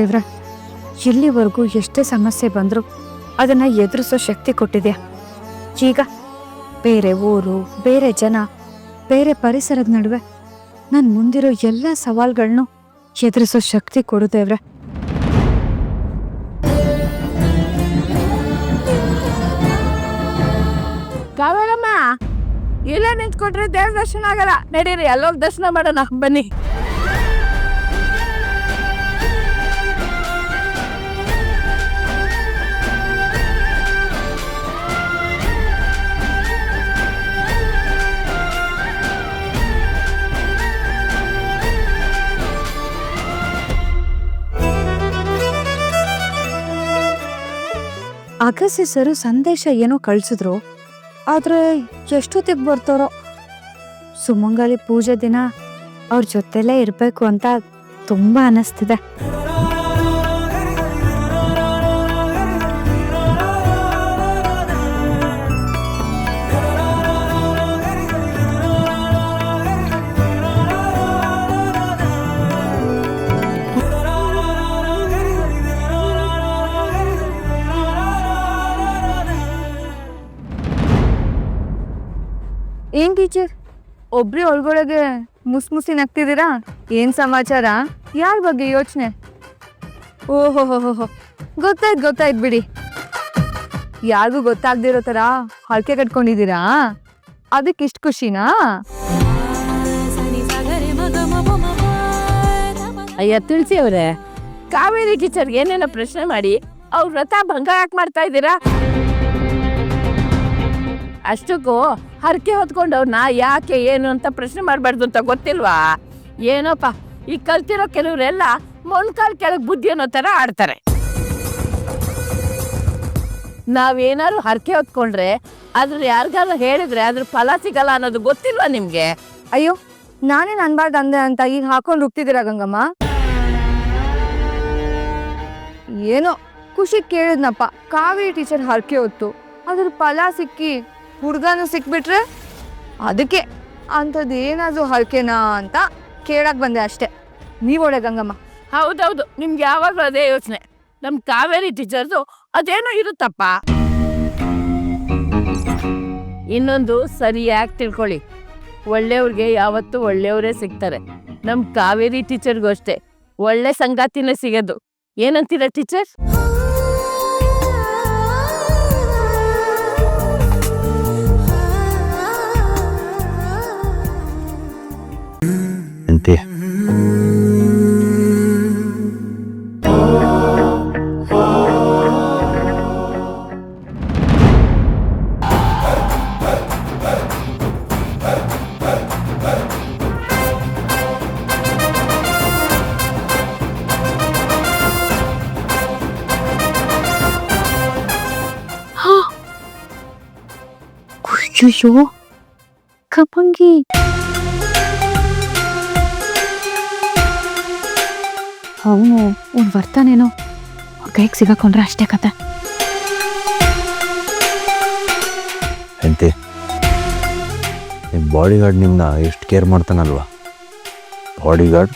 ದೇವ್ರ, ಇಲ್ಲಿವರೆಗೂ ಎಷ್ಟೇ ಸಮಸ್ಯೆ ಬಂದರೂ ಅದನ್ನು ಎದುರಿಸೋ ಶಕ್ತಿ ಕೊಟ್ಟಿದೆ ಈಗ ಬೇರೆ ಊರು, ಬೇರೆ ಜನ, ಬೇರೆ ಪರಿಸರದ ನಡುವೆ ನನ್ನ ಮುಂದಿರೋ ಎಲ್ಲ ಸವಾಲುಗಳನ್ನು ಎದುರಿಸೋ ಶಕ್ತಿ ಕೊಡು ದೇವ್ರೆ. ಕಾವೇರಮ್ಮ, ಇಲ್ಲೇ ನಿಂತ್ಕೊಟ್ರೆ ದೇವ್ರ ದರ್ಶನ ಆಗಲ್ಲ. ನಡೀರಿ, ಅಲ್ಲೋಗಿ ದರ್ಶನ ಮಾಡೋಣ, ಬನ್ನಿ. ಅಗಸ್ಯ ಸರು ಸಂದೇಶ ಏನೋ ಕಳಿಸಿದ್ರು, ಆದರೆ ಎಷ್ಟೊತ್ತಿಗೆ ಬರ್ತಾರೋ? ಸುಮಂಗಲಿ ಪೂಜೆ ದಿನ ಅವ್ರ ಜೊತೆಲೇ ಇರಬೇಕು ಅಂತ ತುಂಬಾ ಅನಿಸ್ತಿದೆ. ಏನ್ ಟೀಚರ್? ಒಬ್ರಿ ಒಳಗೊಳಗೆ ಮುಸ್ ಮುಸಿ ನಗ್ತಿದ್ದೀರಾ ಏನ್ ಸಮಾಚಾರ? ಯಾರ ಬಗ್ಗೆ ಯೋಚನೆ? ಓಹೋ, ಹೋ ಗೊತ್ತಾಯ್ತು ಗೊತ್ತಾಯ್ತು ಬಿಡಿ. ಯಾರಿಗೂ ಗೊತ್ತಾಗ್ದಿರೋ ತರ ಹರಕೆ ಕಟ್ಕೊಂಡಿದ್ದೀರಾ? ಅದಕ್ಕೆ ಇಷ್ಟು ಖುಷಿನಾ? ಅಯ್ಯ, ತಿಳಿಸಿ ಅವರೇ, ಕಾವೇರಿ ಟೀಚರ್ ಏನೇನೋ ಪ್ರಶ್ನೆ ಮಾಡಿ ಅವ್ರ ವ್ರತ ಭಂಗ ಯಾಕೆ ಮಾಡ್ತಾ ಇದ್ದೀರಾ? ಅಷ್ಟಕ್ಕೂ ಹರಕೆ ಹೊತ್ಕೊಂಡವ್ರನ್ನ ಯಾಕೆ, ಏನು ಅಂತ ಪ್ರಶ್ನೆ ಮಾಡಬಾರ್ದು ಅಂತ ಗೊತ್ತಿಲ್ವಾ? ಏನೋಪ್ಪ, ಈ ಕಲ್ತಿರೋ ಕೆಲವರೆಲ್ಲ ಮೊಣಕಾಲ್ ಕೆಳಗೆ ಬುದ್ಧಿ ಅನ್ನೋ ಥರ ಆಡ್ತಾರೆ. ನಾವೇನಾದ್ರು ಹರಕೆ ಹೊತ್ಕೊಂಡ್ರೆ ಅದ್ರ ಯಾರಿಗಾದ್ರು ಹೇಳಿದ್ರೆ ಅದ್ರ ಫಲ ಸಿಗಲ್ಲ ಅನ್ನೋದು ಗೊತ್ತಿಲ್ವಾ ನಿಮಗೆ? ಅಯ್ಯೋ, ನಾನೇನು ಅನ್ಬಾರ್ದು ಅಂದೆ ಅಂತ ಈಗ ಹಾಕೊಂಡು ರುಕ್ತಿದಿರ ಗಂಗಮ್ಮ? ಏನೋ, ಖುಷಿ ಕೇಳಿದ್ನಪ್ಪ. ಕಾವೇರಿ ಟೀಚರ್ ಹರಕೆ ಹೊತ್ತು, ಅದ್ರ ಫಲ ಸಿಕ್ಕಿ ಹುಡ್ಗನು ಸಿಕ್ಬಿಟ್ರೆ ಅದಕ್ಕೆ ಅಂಥದ್ದು ಏನಾದ್ರು ಹರಕೆನಾ ಅಂತ ಕೇಳಕ್ ಬಂದೆ ಅಷ್ಟೇ. ಒಳ್ಳೆ ಗಂಗಮ್ಮ ಹೌದೌದು, ನಿಮ್ಗೆ ಯಾವಾಗಲೂ ಅದೇ ಯೋಚನೆ. ನಮ್ಮ ಕಾವೇರಿ ಟೀಚರ್ದು ಅದೇನೋ ಇರುತ್ತಪ್ಪ. ಇನ್ನೊಂದು ಸರಿಯಾಗಿ ತಿಳ್ಕೊಳ್ಳಿ. ಒಳ್ಳೆಯವ್ರಿಗೆ ಯಾವತ್ತೂ ಒಳ್ಳೆಯವರೇ ಸಿಗ್ತಾರೆ. ನಮ್ಮ ಕಾವೇರಿ ಟೀಚರ್ಗೂ ಅಷ್ಟೇ. ಒಳ್ಳೆ ಸಂಗಾತಿನೇ ಸಿಗೋದು. ಏನಂತೀರ ಟೀಚರ್? ಅಂತೆ ಅಯ್ಯೋ ಕಪಂಗಿ ಅವನು ಅವ್ನು ಬರ್ತಾನೇನೋ ಅವ್ರ ಕೈಗೆ ಸಿಗಾಕೊಂಡ್ರೆ ಅಷ್ಟೇ ಕತೆ. ಹೆಂಡತಿ ನಿಮ್ಮ ಬಾಡಿಗಾರ್ಡ್ ನಿಮ್ಮನ್ನ ಎಷ್ಟು ಕೇರ್ ಮಾಡ್ತಾನಲ್ವಾ? ಬಾಡಿಗಾರ್ಡ್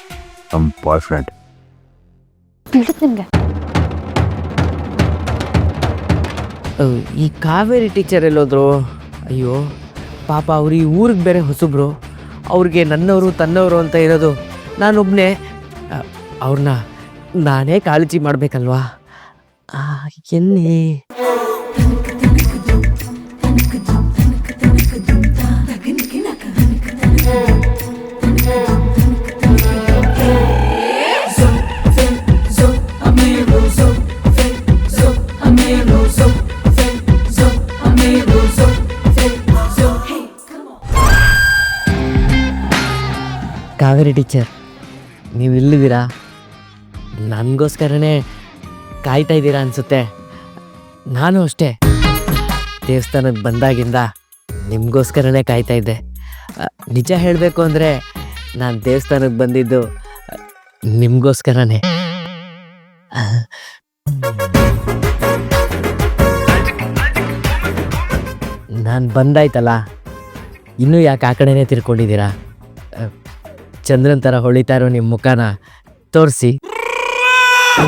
ನಮ್ಮ ಬಾಯ್ ಫ್ರೆಂಡ್ ಬೀಳುತ್ತೆ ನಿಮಗೆ ಈ ಕಾವೇರಿ ಟೀಚರ್ ಎಲ್ಲೋದ್ರು ಅಯ್ಯೋ ಪಾಪ ಅವ್ರು ಈ ಊರಿಗೆ ಬೇರೆ ಹೊಸಬ್ರು ಅವ್ರಿಗೆ ನನ್ನವರು ತನ್ನವರು ಅಂತ ಇರೋದು ನಾನೊಬ್ಬನೇ ಅವ್ರನ್ನ ನಾನೇ ಕಾಳಜಿ ಮಾಡಬೇಕಲ್ವಾ? ಎಲ್ಲಿ? ಕಾವೇರಿ ಟೀಚರ್ ನೀವು ಇಲ್ಲಿದ್ದೀರಾ ನನಗೋಸ್ಕರನೇ ಕಾಯ್ತಾ ಇದ್ದೀರಾ ಅನಿಸುತ್ತೆ. ನಾನು ಅಷ್ಟೇ. ದೇವಸ್ಥಾನಕ್ಕೆ ಬಂದಾಗಿಂದ ನಿಮಗೋಸ್ಕರನೇ ಕಾಯ್ತಾ ಇದ್ದೆ. ನಿಜ ಹೇಳಬೇಕು ಅಂದರೆ ನಾನು ದೇವಸ್ಥಾನಕ್ಕೆ ಬಂದಿದ್ದು, ನಿಮಗೋಸ್ಕರನೇ. ನಾನು ಬಂದಾಯ್ತಲ್ಲ. ಇನ್ನೂ ಯಾಕೆ ಆ ಕಡೆನೇ ತಿರ್ಕೊಂಡಿದ್ದೀರಾ? ಚಂದ್ರನ್ ಥರ ಹೊಳಿತಾ ಇರೋ ನಿಮ್ಮ ಮುಖನ ತೋರಿಸಿ.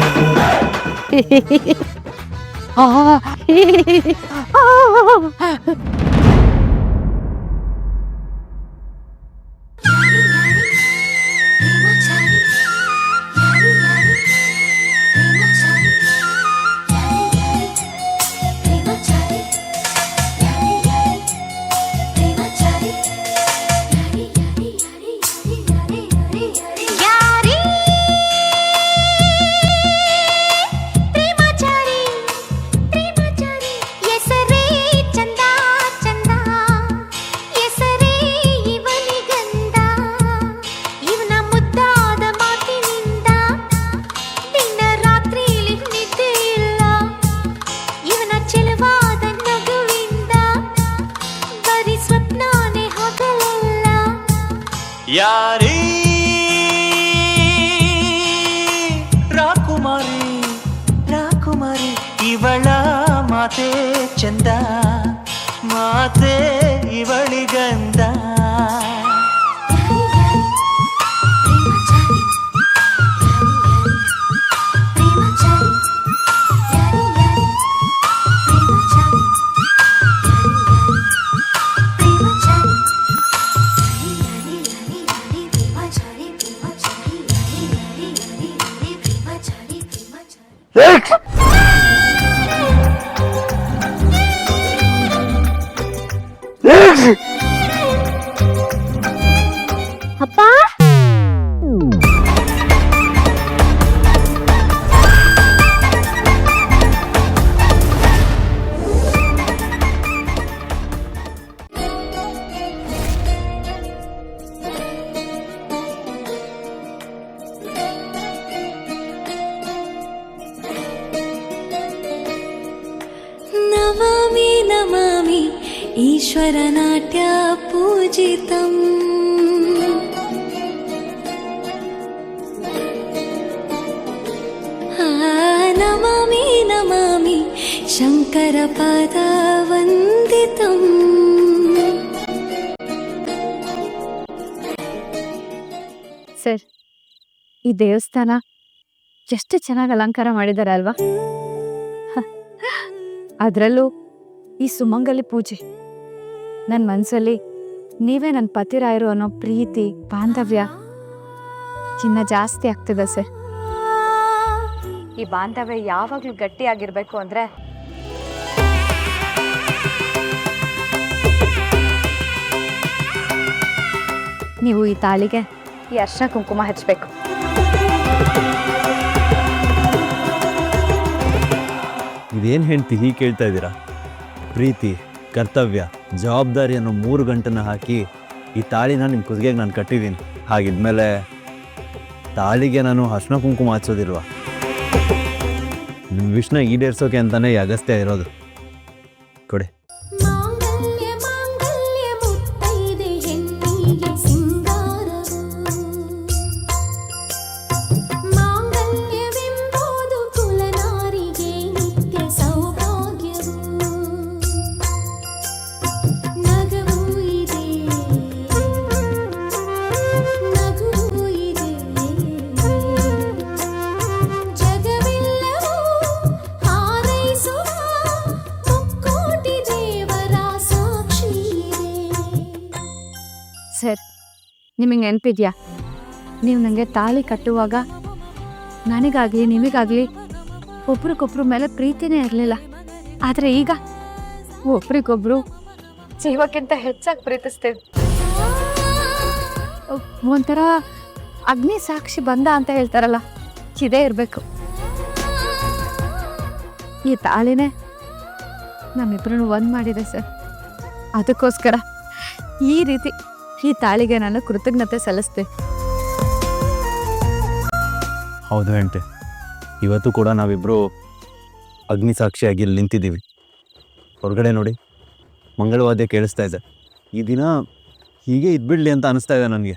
ಯಾರೇ parte. नमामि नमामि शङ्करपदवन्दितम् ಸರ್ ಈ ದೇವಸ್ಥಾನ ಎಷ್ಟು ಚೆನ್ನಾಗಿ ಅಲಂಕಾರ ಮಾಡಿದ್ದಾರೆ ಅಲ್ವಾ ಅದರಲ್ಲೂ ಈ ಸುಮಂಗಲಿ ಪೂಜೆ ನನ್ನ ಮನಸ್ಸಲ್ಲಿ ನೀವೇ ನನ್ನ ಪತಿರಾಯರು ಅನ್ನೋ ಪ್ರೀತಿ ಬಾಂಧವ್ಯ ಇನ್ನ ಜಾಸ್ತಿ ಆಗ್ತಿದೆ ಸರ್ ಈ ಬಾಂಧವ್ಯ ಯಾವಾಗಲೂ ಗಟ್ಟಿಯಾಗಿರ್ಬೇಕು ಅಂದ್ರೆ ನೀವು ಈ ತಾಳಿಗೆ ಈ ಅರ್ಶಿನ ಕುಂಕುಮ ಹಚ್ಚಬೇಕು ಇದೇನು ಹೆಂಡ್ತಿ ಹೀಗೆ ಕೇಳ್ತಾ ಇದ್ದೀರಾ? ಪ್ರೀತಿ, ಕರ್ತವ್ಯ, ಜವಾಬ್ದಾರಿ ಅನ್ನೋ ಮೂರು ಗಂಟೆನ ಹಾಕಿ ಈ ತಾಳಿನ ನಿಮ್ಮ ಕುದಿಗೆಗೆ ನಾನು ಕಟ್ಟಿದ್ದೀನಿ ಹಾಗಿದ್ಮೇಲೆ ತಾಳಿಗೆ ನಾನು ಅರ್ಶಿನ ಕುಂಕುಮ ಹಚ್ಚೋದಿಲ್ವಾ? ನಿಮ್ಮ ವಿಷ್ಣ ಈಡೇರ್ಸೋಕೆ ಅಂತಲೇ ಈ ಅಗಸ್ತ್ಯ ಇರೋದು. ಕೊಡಿ. ನಿಮಗೆ ನೆನಪಿದೆಯಾ? ನೀವು ನನಗೆ ತಾಳಿ ಕಟ್ಟುವಾಗ ನನಗಾಗಲಿ, ನಿಮಗಾಗಲಿ ಒಬ್ರಿಗೊಬ್ರ ಮೇಲೆ ಪ್ರೀತಿನೇ ಇರಲಿಲ್ಲ. ಆದರೆ ಈಗ ಒಬ್ರಿಗೊಬ್ರು ಜೀವಕ್ಕಿಂತ ಹೆಚ್ಚಾಗಿ ಪ್ರೀತಿಸ್ತೇವೆ. ಒಂಥರ ಅಗ್ನಿ ಸಾಕ್ಷಿ ಬಂದ ಅಂತ ಹೇಳ್ತಾರಲ್ಲ, ಇದೇ ಇರಬೇಕು. ಈ ತಾಳಿನೇ ನಮ್ಮಿಬ್ರು ಒಂದು ಮಾಡಿದೆ ಸರ್. ಅದಕ್ಕೋಸ್ಕರ ಈ ರೀತಿ ಈ ತಾಳಿಗೆ ನಾನು ಕೃತಜ್ಞತೆ ಸಲ್ಲಿಸ್ತೆ ಹೌದು ಹೆಂಟೆ ಇವತ್ತು ಕೂಡ ನಾವಿಬ್ಬರು ಅಗ್ನಿ ಸಾಕ್ಷಿಯಾಗಿ ಇಲ್ಲಿ ನಿಂತಿದ್ದೀವಿ. ಹೊರಗಡೆ ನೋಡಿ, ಮಂಗಳವಾದ್ಯ ಕೇಳಿಸ್ತಾ ಇದೆ. ಈ ದಿನ ಹೀಗೆ ಇದ್ಬಿಡ್ಲಿ ಅಂತ ಅನಿಸ್ತಾ ಇದೆ ನನಗೆ.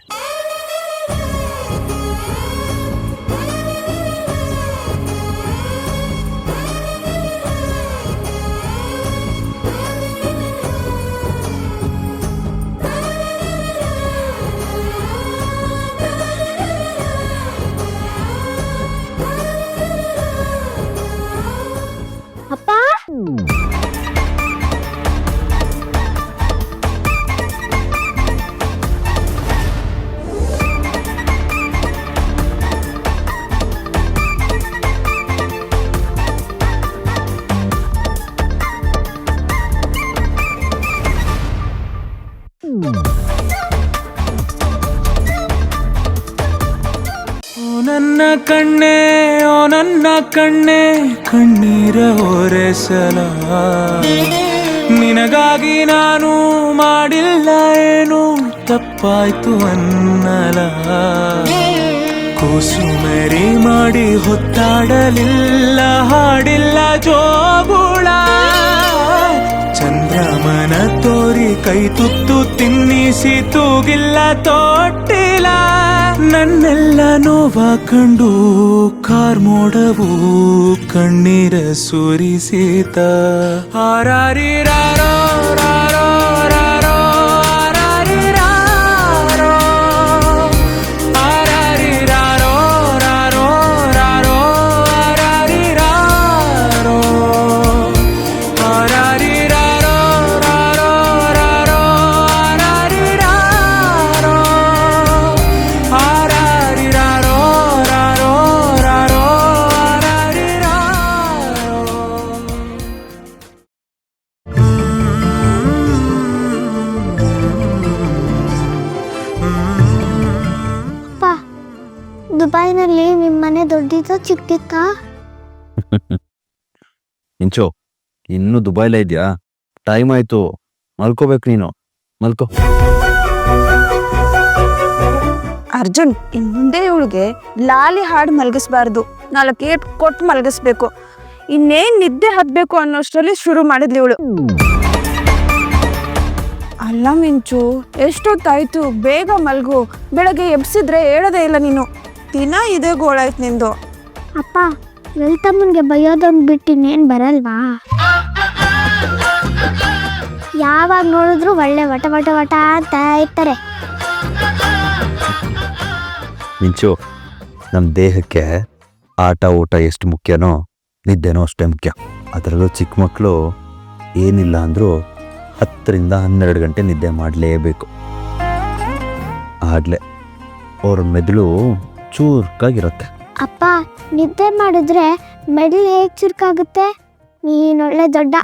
ನನ್ನ ಕಣ್ಣೆ ಕಣ್ಣೀರ ಹೊರೆಸಲ ನಿನಗಾಗಿ ನಾನು ಮಾಡಿಲ್ಲ ಏನು, ತಪ್ಪಾಯ್ತು ಅನ್ನಲ. ಕೂಸುಮರಿ ಮಾಡಿ ಹೊತ್ತಾಡಲಿಲ್ಲ, ಹಾಡಿಲ್ಲ ಜೋಗುಳ ಕೈ ತುತ್ತು ತಿನ್ನಿಸಿ ತೂಗಿಲ್ಲ ತೊಟ್ಟಿಲ್ಲ ನನ್ನೆಲ್ಲ ನೋವ ಕಂಡು ಕಾರ್ಮೋಡವು ಕಣ್ಣೀರ ಸುರಿಸಿತ. ಹಾರಾರಿರಾರೋ ಚಿಕ್ಕಿತ್ತಾ ಇಂಚು ಇನ್ನೂ ದುಬೈಲೇ ಇದೆಯಾ ಟೈಮ್ ಆಯ್ತು. ಮಲ್ಕೋಬೇಕು ನೀನು. ಮಲ್ಕೋ. ಅರ್ಜುನ್ ಇನ್ ಮುಂದೆ ಇವಳಿಗೆ ಲಾಲಿ ಹಾಡು ಮಲಗಿಸ್ಬಾರ್ದು. ನಾಲ್ಕು ಏಟ್ ಕೊಟ್ಟು ಮಲಗಿಸ್ಬೇಕು. ಇನ್ನೇನ್ ನಿದ್ದೆ ಹತ್ಬೇಕು ಅನ್ನೋಷ್ಟರಲ್ಲಿ ಶುರು ಮಾಡಿದ್ಲಿ ಇವಳು. ಅಲ್ಲ ಮಿಂಚು ಎಷ್ಟೊತ್ತಾಯ್ತು? ಬೇಗ ಮಲ್ಗು. ಬೆಳಗ್ಗೆ ಎಬ್ಸಿದ್ರೆ ಹೇಳೋದೇ ಇಲ್ಲ ನೀನು. ದಿನ ಇದೇ ಗೋಳಾಯ್ತು ನಿಂದು. ಅಪ್ಪ, ಲಲಿತಮ್ಮನ್ಗೆ ಬೈಯೋದೊಂದು ಬಿಟ್ಟು ಇನ್ನೇನು ಬರಲ್ವಾ? ಯಾವಾಗ ನೋಡಿದ್ರು ಒಳ್ಳೆ ವಟ ವಟ ವಟ ಅಂತ ಇರ್ತಾರೆ. ಮಿಂಚು ನಮ್ಮ ದೇಹಕ್ಕೆ ಆಟ, ಊಟ ಎಷ್ಟು ಮುಖ್ಯನೋ, ನಿದ್ದೆನೋ ಅಷ್ಟೇ ಮುಖ್ಯ. ಅದರಲ್ಲೂ ಚಿಕ್ಕ ಮಕ್ಕಳು ಏನಿಲ್ಲ ಅಂದರೂ ಹತ್ತರಿಂದ ಹನ್ನೆರಡು ಗಂಟೆ ನಿದ್ದೆ ಮಾಡಲೇಬೇಕು. ಆಗಲೇ, ಅವ್ರ ಮೆದುಳು ಚೂರ್ಕಾಗಿರುತ್ತೆ. ಅಪ್ಪ ನಿದ್ದೆ ಮಾಡಿದ್ರೆ ಮೆಡಲ್ ಹೇಗೆ ಚುರುಕಾಗುತ್ತೆ? ಒಳ್ಳೆ ದೊಡ್ಡ.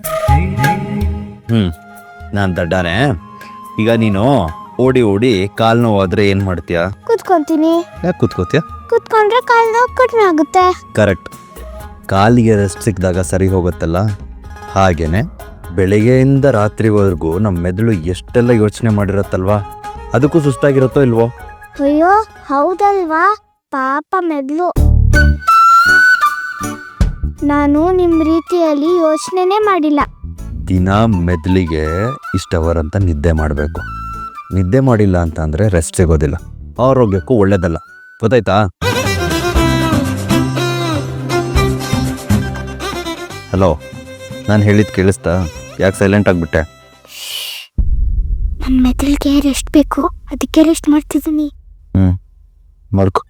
ಹ್ಮ್ ನಾನು ದಡ್ಡಾನೆ. ಈಗ ನೀನು ಓಡಿ ಓಡಿ ಕಾಲು ನೋವಾದ್ರೆ ಏನು ಮಾಡ್ತೀಯಾ? ಕೂತ್ಕೊಂತೀನಿ. ಯಾಕೆ ಕೂತ್ಕೋತೀಯ? ಕೂತ್ಕೊಂಡ್ರೆ ಕಾಲು ನೋವು ಕಡಿಮೆ ಆಗುತ್ತೆ. ಕರೆಕ್ಟ್. ಕಾಲಿಗೆ ರೆಸ್ಟ್ ಸಿಕ್ಕಿದಾಗ ಸರಿ ಹೋಗುತ್ತಲ್ಲ? ಹಾಗೇನೆ ಬೆಳಿಗ್ಗೆಯಿಂದ ರಾತ್ರಿವರೆಗೂ ನಮ್ಮ ಮೆದುಳು ಎಷ್ಟೆಲ್ಲ ಯೋಚನೆ ಮಾಡಿರತ್ತಲ್ವಾ? ಅದಕ್ಕೂ ಸುಸ್ತಾಗಿರುತ್ತೋ ಇಲ್ವೋ? ಅಯ್ಯೋ ಹೌದಲ್ವಾ? ಪಾಪ ಮೆದ್ಲು ನಾನು ನಿಮ್ಮ ರೀತಿಯಲ್ಲಿ ಯೋಚನೆನೇ ಮಾಡಿಲ್ಲ. ದಿನ ಮೆದ್ಲಿಗೆ ಇಷ್ಟು ಅವರ್ ಅಂತ ನಿದ್ದೆ ಮಾಡಬೇಕು. ನಿದ್ದೆ ಮಾಡಿಲ್ಲ ಅಂತ ಅಂದರೆ ರೆಸ್ಟ್ ಸಿಗೋದಿಲ್ಲ. ಆರೋಗ್ಯಕ್ಕೂ ಒಳ್ಳೇದಲ್ಲ. ಗೊತ್ತಾಯ್ತಾ? ಹಲೋ ನಾನು ಹೇಳಿದ್ ಕೇಳಿಸ್ತಾ? ಯಾಕೆ ಸೈಲೆಂಟ್ ಆಗಿಬಿಟ್ಟೆ? ನನ್ನ ಮೆದುಳಿಗೆ ರೆಸ್ಟ್ ಬೇಕು? ಅದಕ್ಕೆ ರೆಸ್ಟ್ ಮಾಡ್ತಿದ್ದೀನಿ. ಹ್ಞೂ ಮಾಡ್ಕೊ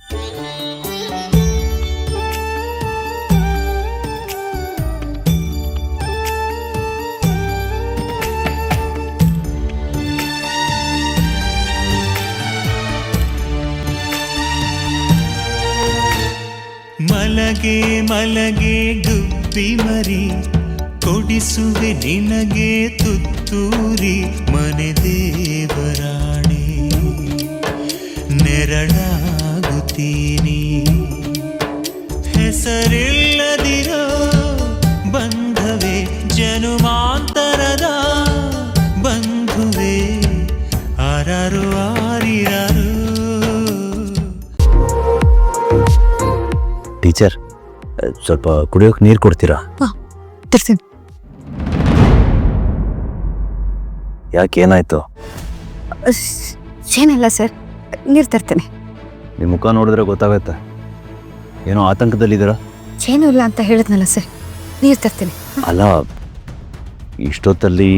ಮಲಗೆ ಮಲಗೆ ಗುಬ್ಬಿ ಮರಿ ಕೊಡಿಸುವೆ ನಿನಗೆ ತುತ್ತೂರಿ, ಮನೆ ದೇವರಾಣಿ, ನೆರಳಾಗುತ್ತೀನಿ. ಹೆಸರಿಲ್ಲದಿರೋ ಬಂಧವೇ, ಜನುಮಾಂತರದ ಬಂಧುವೆ, ಆರಾರು ಆರಿರರು. ಟೀಚರ್ ಸ್ವಲ್ಪ ಕುಡಿಯೋಕೆ ನೀರು ಕೊಡ್ತೀರಾ? ತರ್ತೀನಿ ಯಾಕೆ ಏನಾಯ್ತು? ಏನಿಲ್ಲ ಸರ್ ನೀರು ತರ್ತೇನೆ. ನಿಮ್ಮ ಮುಖ ನೋಡಿದ್ರೆ ಗೊತ್ತಾಗುತ್ತೆ. ಏನೋ ಆತಂಕದಲ್ಲಿದ್ದೀರಾ? ಏನೂ ಇಲ್ಲ ಅಂತ ಹೇಳಿದ್ನಲ್ಲ ಸರ್ ನೀರು ತರ್ತೇನೆ. ಅಲ್ಲ ಇಷ್ಟೊತ್ತಲ್ಲಿ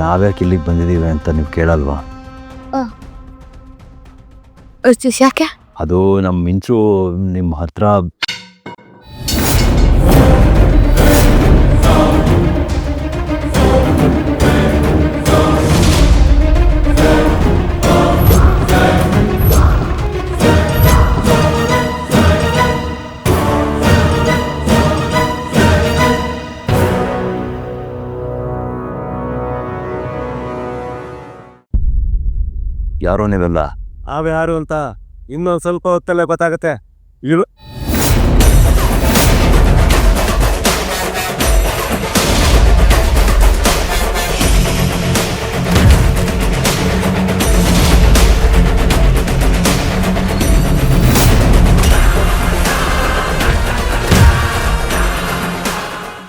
ನಾವ್ಯಾಕೆ ಇಲ್ಲಿಗೆ ಬಂದಿದ್ದೀವಿ ಅಂತ ನೀವು ಕೇಳಲ್ವಾ? ಯಾಕೆ? ಅದು ನಮ್ಮ ಮಿಂಚು ನಿಮ್ಮ ಹತ್ರ ಯಾರೋ ನೀವೆಲ್ಲ? ಯಾರು ಅಂತ ಇನ್ನೊಂದು ಸ್ವಲ್ಪ ಹೊತ್ತಲ್ಲೇ ಗೊತ್ತಾಗುತ್ತೆ.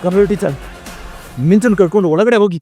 ಕಂಪ್ಯೂಟರ್ ಟೀಚರ್ ಮಿಂಚನ್ ಕರ್ಕೊಂಡು ಒಳಗಡೆ ಹೋಗಿ.